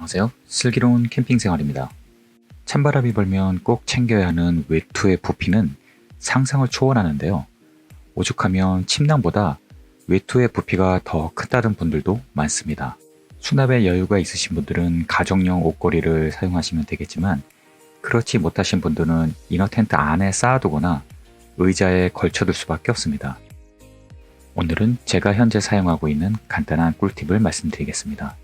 안녕하세요. 슬기로운 캠핑 생활입니다. 찬바람이 불면 꼭 챙겨야 하는 외투의 부피는 상상을 초월하는데요. 오죽하면 침낭보다 외투의 부피가 더 크다는 분들도 많습니다. 수납에 여유가 있으신 분들은 가정용 옷걸이를 사용하시면 되겠지만 그렇지 못하신 분들은 이너 텐트 안에 쌓아두거나 의자에 걸쳐둘 수밖에 없습니다. 오늘은 제가 현재 사용하고 있는 간단한 꿀팁을 말씀드리겠습니다.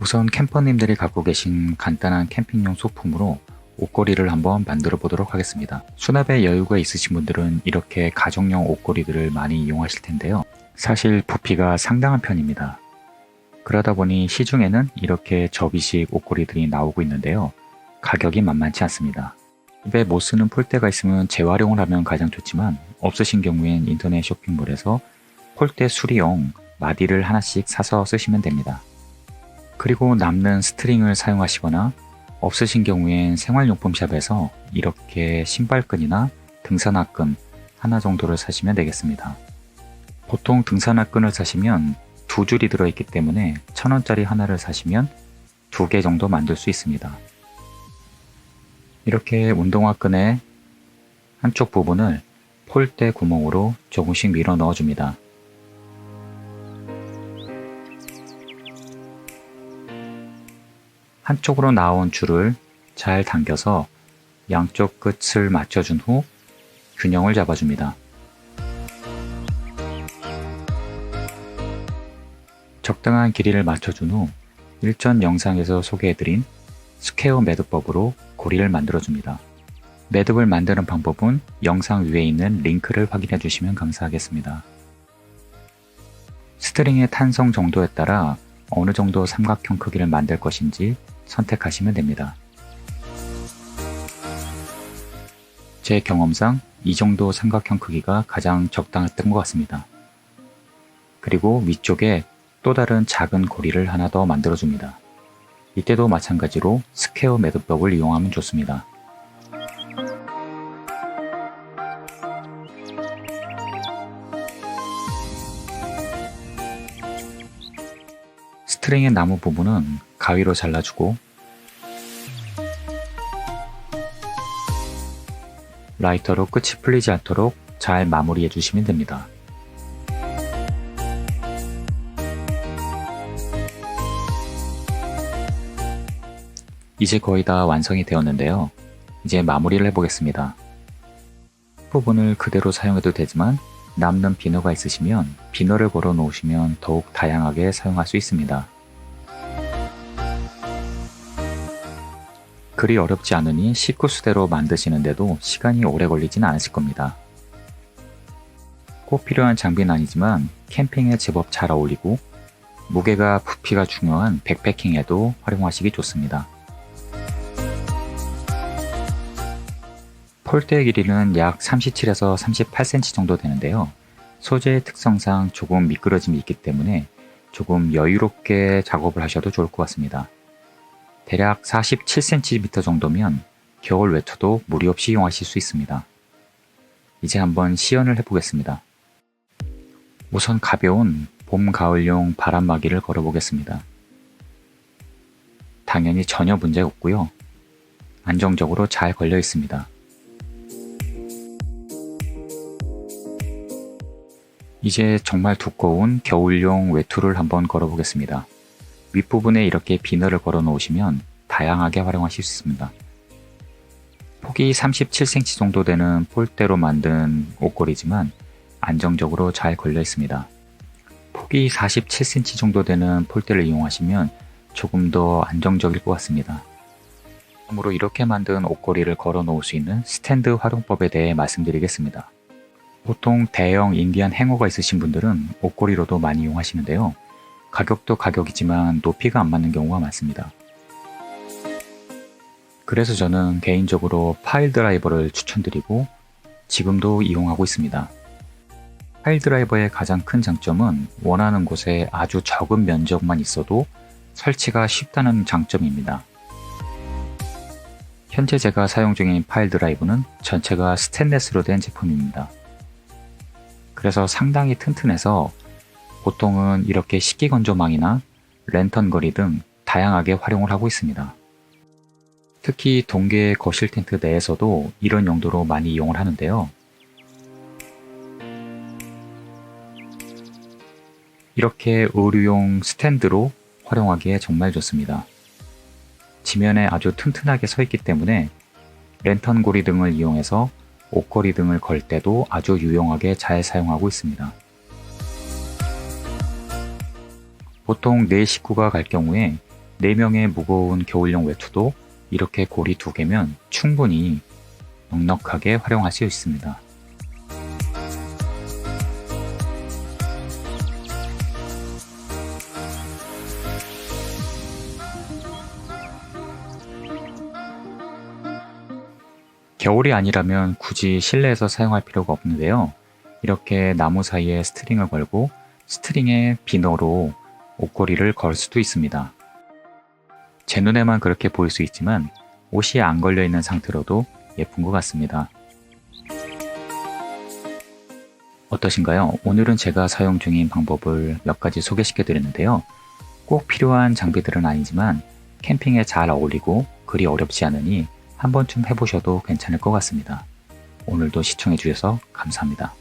우선 캠퍼님들이 갖고 계신 간단한 캠핑용 소품으로 옷걸이를 한번 만들어 보도록 하겠습니다. 수납에 여유가 있으신 분들은 이렇게 가정용 옷걸이들을 많이 이용하실 텐데요. 사실 부피가 상당한 편입니다. 그러다 보니 시중에는 이렇게 접이식 옷걸이들이 나오고 있는데요. 가격이 만만치 않습니다. 집에 못 쓰는 폴대가 있으면 재활용을 하면 가장 좋지만 없으신 경우엔 인터넷 쇼핑몰에서 폴대 수리용 마디를 하나씩 사서 쓰시면 됩니다. 그리고 남는 스트링을 사용하시거나 없으신 경우엔 생활용품샵에서 이렇게 신발끈이나 등산화끈 하나 정도를 사시면 되겠습니다. 보통 등산화끈을 사시면 두 줄이 들어있기 때문에 천원짜리 하나를 사시면 두 개 정도 만들 수 있습니다. 이렇게 운동화끈의 한쪽 부분을 폴대 구멍으로 조금씩 밀어 넣어줍니다. 한쪽으로 나온 줄을 잘 당겨서 양쪽 끝을 맞춰준 후 균형을 잡아줍니다. 적당한 길이를 맞춰준 후 일전 영상에서 소개해드린 스퀘어 매듭법으로 고리를 만들어줍니다. 매듭을 만드는 방법은 영상 위에 있는 링크를 확인해 주시면 감사하겠습니다. 스트링의 탄성 정도에 따라 어느 정도 삼각형 크기를 만들 것인지 선택하시면 됩니다. 제 경험상 이 정도 삼각형 크기가 가장 적당했던 것 같습니다. 그리고 위쪽에 또 다른 작은 고리를 하나 더 만들어줍니다. 이때도 마찬가지로 스퀘어 매듭법을 이용하면 좋습니다. 스트링의 나무 부분은 가위로 잘라주고 라이터로 끝이 풀리지 않도록 잘 마무리해 주시면 됩니다. 이제 거의 다 완성이 되었는데요. 이제 마무리를 해보겠습니다. 부분을 그대로 사용해도 되지만 남는 비너가 있으시면 비너를 걸어 놓으시면 더욱 다양하게 사용할 수 있습니다. 그리 어렵지 않으니 식구수대로 만드시는데도 시간이 오래 걸리진 않으실 겁니다. 꼭 필요한 장비는 아니지만 캠핑에 제법 잘 어울리고 무게가 부피가 중요한 백패킹에도 활용하시기 좋습니다. 폴대의 길이는 약 37에서 38cm 정도 되는데요. 소재의 특성상 조금 미끄러짐이 있기 때문에 조금 여유롭게 작업을 하셔도 좋을 것 같습니다. 대략 47cm 정도면 겨울 외투도 무리 없이 이용하실 수 있습니다. 이제 한번 시연을 해보겠습니다. 우선 가벼운 봄, 가을용 바람막이를 걸어보겠습니다. 당연히 전혀 문제 없고요. 안정적으로 잘 걸려 있습니다. 이제 정말 두꺼운 겨울용 외투를 한번 걸어보겠습니다. 윗부분에 이렇게 비너를 걸어 놓으시면 다양하게 활용하실 수 있습니다. 폭이 37cm 정도 되는 폴대로 만든 옷걸이지만 안정적으로 잘 걸려 있습니다. 폭이 47cm 정도 되는 폴대를 이용하시면 조금 더 안정적일 것 같습니다. 다음으로 이렇게 만든 옷걸이를 걸어 놓을 수 있는 스탠드 활용법에 대해 말씀드리겠습니다. 보통 대형 인디안 행어가 있으신 분들은 옷걸이로도 많이 이용하시는데요. 가격도 가격이지만 높이가 안 맞는 경우가 많습니다. 그래서 저는 개인적으로 파일 드라이버를 추천드리고 지금도 이용하고 있습니다. 파일 드라이버의 가장 큰 장점은 원하는 곳에 아주 적은 면적만 있어도 설치가 쉽다는 장점입니다. 현재 제가 사용 중인 파일 드라이브는 전체가 스테인레스로 된 제품입니다. 그래서 상당히 튼튼해서 보통은 이렇게 식기건조망이나 랜턴 거리 등 다양하게 활용을 하고 있습니다. 특히 동계 거실 텐트 내에서도 이런 용도로 많이 이용을 하는데요. 이렇게 의류용 스탠드로 활용하기에 정말 좋습니다. 지면에 아주 튼튼하게 서 있기 때문에 랜턴 고리 등을 이용해서 옷걸이 등을 걸 때도 아주 유용하게 잘 사용하고 있습니다. 보통 4식구가 갈 경우에 4명의 무거운 겨울용 외투도 이렇게 고리 두 개면 충분히 넉넉하게 활용할 수 있습니다. 겨울이 아니라면 굳이 실내에서 사용할 필요가 없는데요. 이렇게 나무 사이에 스트링을 걸고 스트링에 비너로 옷걸이를 걸 수도 있습니다. 제 눈에만 그렇게 보일 수 있지만 옷이 안 걸려 있는 상태로도 예쁜 것 같습니다. 어떠신가요? 오늘은 제가 사용 중인 방법을 몇 가지 소개시켜 드렸는데요. 꼭 필요한 장비들은 아니지만 캠핑에 잘 어울리고 그리 어렵지 않으니 한 번쯤 해보셔도 괜찮을 것 같습니다. 오늘도 시청해 주셔서 감사합니다.